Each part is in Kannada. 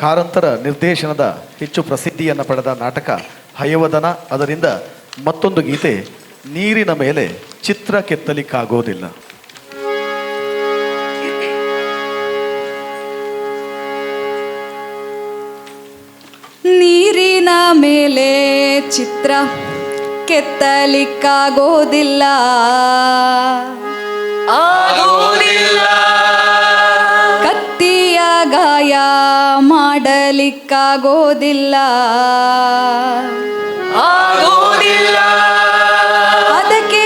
ಕಾರಂತರ ನಿರ್ದೇಶನದ ಹೆಚ್ಚು ಪ್ರಸಿದ್ಧಿಯನ್ನು ಪಡೆದ ನಾಟಕ ಹಯವದನ. ಅದರಿಂದ ಮತ್ತೊಂದು ಗೀತೆ ನೀರಿನ ಮೇಲೆ ಚಿತ್ರ ಕೆತ್ತಲಿಕ್ಕಾಗೋದಿಲ್ಲ. ನೀರಿನ ಮೇಲೆ ಚಿತ್ರ ಕೆತ್ತಲಿಕ್ಕಾಗೋದಿಲ್ಲ. ಆಗೋದಿಲ್ಲ. ಮಾಡಲಿಕ್ಕಾಗೋದಿಲ್ಲ ಆಗೋದಿಲ್ಲ. ಅದಕ್ಕೆ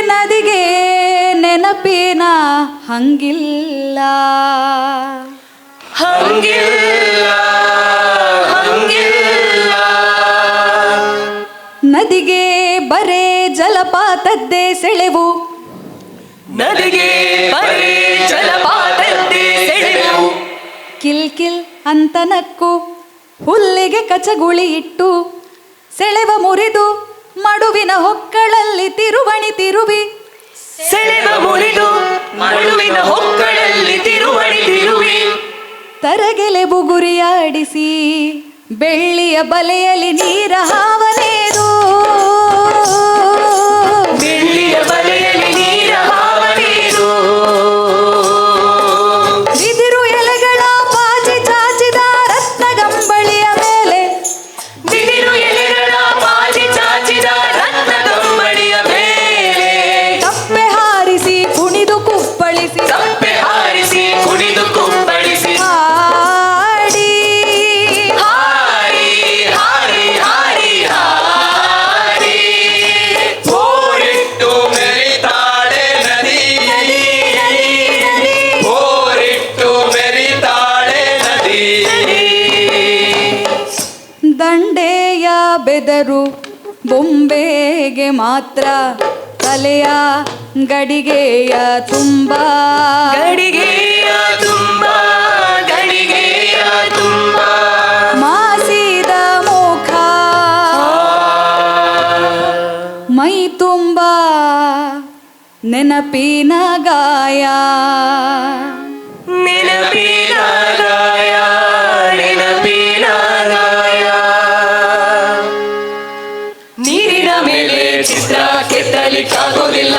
ನದಿಗೆ ನೆನಪಿನ ಹಂಗಿಲ್ಲ. ಹಂಗಿಲ್ಲ. ಹಂಗಿಲ್ಲ. ನದಿಗೆ ಬರೇ ಜಲಪಾತದ್ದೇ ಸೆಳೆವು. ನದಿಗೆ ಬರೇ ಕಿಲ್ ಅಂತ ನಕ್ಕು ಹುಲ್ಲಿಗೆ ಕಚಗುಳಿ ಇಟ್ಟು ಸೆಳೆವ ಮುರಿದು ಮಡುವಿನ ಹೊಕ್ಕಳಲ್ಲಿ ತಿರುವಣಿ ತಿರುವಿ. ಸೆಳೆವ ಮುರಿದು ಮಡುವಿನ ಹೊಕ್ಕಳಲ್ಲಿ ತಿರುವಣಿ ತಿರುವಿ. ತರಗೆಲೆ ಬುಗುರಿಯಾಡಿಸಿ ಬೆಳ್ಳಿಯ ಬಲೆಯಲ್ಲಿ ನೀರ ಹಾವನೇದು ದಂಡೆಯ ಬೆದರು ಬೊಂಬೆಗೆ ಮಾತ್ರ ತಲೆಯ ಗಡಿಗೆಯ ತುಂಬ. ಗಡಿಗೆಯ ತುಂಬ ಗಡಿಗೆಯ ತುಂಬ. ಮಾಸಿದ ಮುಖ. ಮೈ ತುಂಬ ನೆನಪಿನ ಗಾಯ. ಮೇಲೆ ಚಿತ್ರ ಕೆತ್ತಲಿಕ್ಕಾಗೋದಿಲ್ಲ.